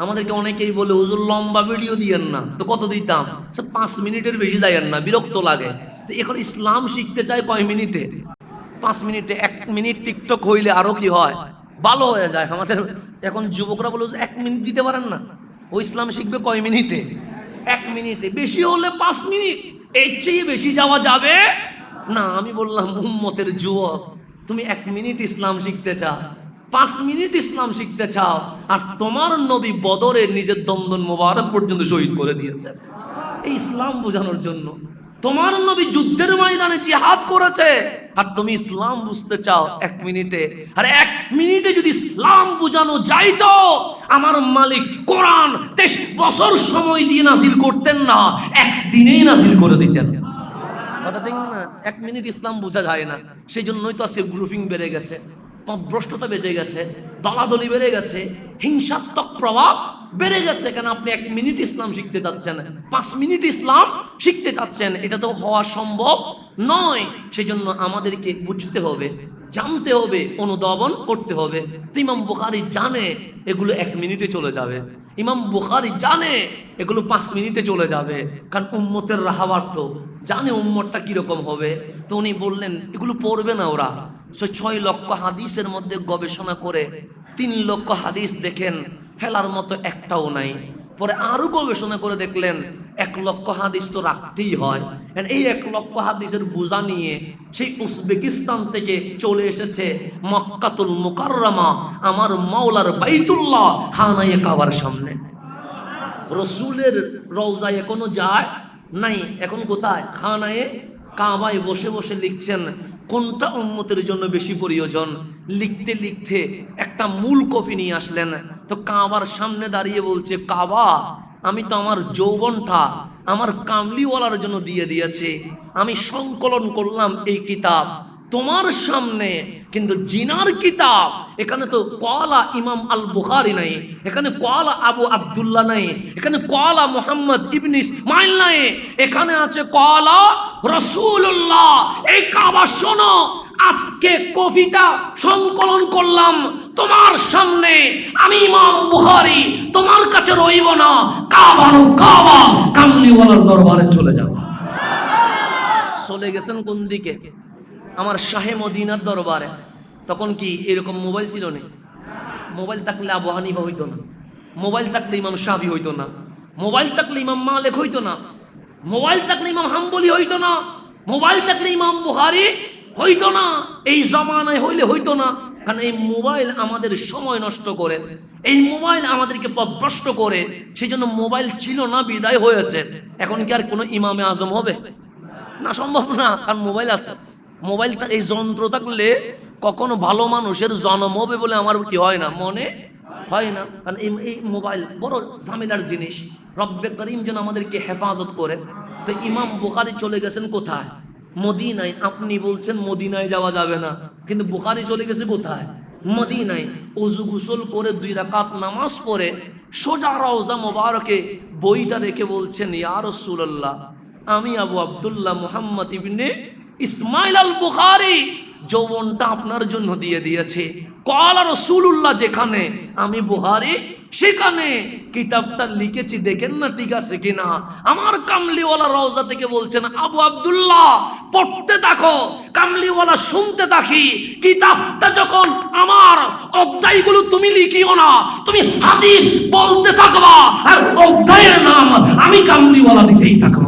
আমাদেরকে অনেকেই বলে হুজুর লম্বা ভিডিও দিয়েন না। তো কত দিতাম? সে পাঁচ মিনিটের বেশি যাইয়েন না বিরক্ত লাগে। তো এখন ইসলাম শিখতে চায় কয় মিনিটে? পাঁচ মিনিটে এক মিনিট টিকটক হইলে আরও কি হয়? ভালো হয়ে যায়। আমাদের এখন যুবকরা বলে "হুজুর, এক মিনিট দিতে পারেন না? ও ইসলাম শিখবে কয় মিনিটে? এক মিনিটে। বেশি হলে পাঁচ মিনিট। এর চেয়ে বেশি যাওয়া যাবে? না আমি বললাম উম্মতের যুবক তুমি এক মিনিট ইসলাম শিখতে চাও। পাঁচ মিনিট ইসলাম শিখতে চাও, আর তোমার নবী বদরে নিজের দমদন মোবারক পর্যন্ত শহীদ করে দিয়েছেন। এই ইসলাম বোঝানোর জন্য। তোমার নবী যুদ্ধের ময়দানে জিহাদ করেছে, আর তুমি ইসলাম বুঝতে চাও এক মিনিটে। আর এক মিনিটে যদি ইসলাম বোঝানো যাইতো আমার মালিক কোরআন তেইশ বছর সময় দিয়ে নাসিল করতেন না, একদিনেই নাসিল করে দিতেন। কথা ঠিক না? এক মিনিট ইসলাম বোঝা যায় না। সেই জন্যই তো আজকে গ্রুপিং বেড়ে গেছে। ভ্রষ্টতা বেড়ে গেছে, দলাদলি বেড়ে গেছে, হিংসাত্মক প্রভাব বেড়ে গেছে কেন আপনি এক মিনিট ইসলাম শিখতে চাচ্ছেন? পাঁচ মিনিট ইসলাম শিখতে চাচ্ছেন, এটা তো হওয়া সম্ভব নয়। সেই জন্য আমাদেরকে বুঝতে হবে, জানতে হবে, অনুধাবন করতে হবে। তো ইমাম বুখারি জানে এগুলো এক মিনিটে চলে যাবে। ইমাম বুখারি জানে এগুলো পাঁচ মিনিটে চলে যাবে, কারণ উম্মতের রাহাবার্থ জানে উম্মতটা কীরকম হবে? তো উনি বললেন, এগুলো পড়বে না ওরা। ছয় লক্ষ হাদিসের মধ্যে গবেষণা করে তিন লক্ষ হাদিস দেখেন, ফেলার মতো একটাও নাই। পরে আরও গবেষণা করে দেখলেন, এক লক্ষ হাদিস তো রাখতেই হয়। এই এক লক্ষ হাদিসের বোঝা নিয়ে সেই উজবেকিস্তান থেকে চলে এসেছে মক্কাতুল মুকাররমা, আমার মাওলার বাইতুল্লাহ খানায়ে কাবার সামনে। রসুলের রওজায় এখনও যায়? নাই, এখন কোথায়? খানায়ে কাবায় বসে বসে লিখছেন কোনটা উন্মতের জন্য বেশি প্রয়োজন? লিখতে লিখতে একটা মূল কপি নিয়ে আসলেন। তো কাবার সামনে দাঁড়িয়ে বলছে, কাবা, আমি তো আমার যৌবনটা, আমার কামলিওয়ালার জন্য দিয়ে দিয়েছে। আমি সংকলন করলাম এই কিতাব। তোমার সামনে কিন্তু জিনার কিতাব, এখানে তো কলা ইমাম আল বুখারি নাই, এখানে কলা আবু আব্দুল্লাহ নাই, এখানে কলা মোহাম্মদ ইবন ইসমাইল নাই, এখানে আছে কলা রসুল্লাহ এই কাবা শোনো, আজকে কফিটা সংকলন করলাম তোমার সামনে, আমি ইমাম বুহারি তোমার কাছে রইব না কাবার কাবা, কামলিওয়ালার দরবারে চলে যাব। চলে গেছেন কোন দিকে? আমার শাহে মদিনার দরবারে। তখন কি এরকম মোবাইল ছিল না? মোবাইল থাকলে আবু হইতো না। মোবাইল থাকলে ইমাম শাফি হইতো না। মোবাইল থাকলে ইমাম মালেক হইতো না। মোবাইল থাকলে ইমাম হাম্বলি হইতো না। মোবাইল থাকলে ইমাম বুহারি হইতো না। এই জমানায় হইলে হইতো না। কারণ এই মোবাইল আমাদের সময় নষ্ট করে। এই মোবাইল আমাদেরকে পথভ্রষ্ট করে। সেই জন্য মোবাইল ছিল না, বিদায় হয়েছে। এখন কি আর কোনো ইমামে আজম হবে? না, সম্ভব না। কারণ মোবাইল আছে। মোবাইল এই যন্ত্র থাকলে কখনো ভালো মানুষের জন্ম হবে বলে আমার কি হয় না? মনে হয় না। কারণ এই এই মোবাইল বড় ঝামেলার জিনিস। রব্বে করিম যেন আমাদেরকে হেফাজত করে। তো ইমাম বুখারি চলে গেছেন কোথায়? মদিনায়। আপনি বলছেন মদিনায় যাওয়া যাবে না। কিন্তু বুখারি চলে গেছে কোথায়? মদিনায়। অজু গুসল করে দুই রাকাত নামাজ পড়ে সোজা রওজা মোবারকে বইটা রেখে বলছেন, ইয়া রাসূলুল্লাহ, আমি আবু আবদুল্লাহ মুহাম্মদ ইবনে ইসমাইল আল বুখারি যৌবনটা আপনার জন্য দিয়ে দিয়েছে। কলা রসুল্লাহ যেখানে, আমি বুহারি সেখানে। কিতাবটা লিখেছি, দেখেন না ঠিক আছে কিনা। আমার কামলিওয়ালা রওজা থেকে বলছেন, আবু আব্দুল্লাহ, পড়তে থাকো। কামলিওয়ালা শুনতে থাকি। কিতাবটা যখন আমার অধ্যায়গুলো তুমি লিখিও না, তুমি হাদিস বলতে থাকবা। আর অধ্যায়ের নাম আমি কামলিওয়ালা দিতেই থাকব।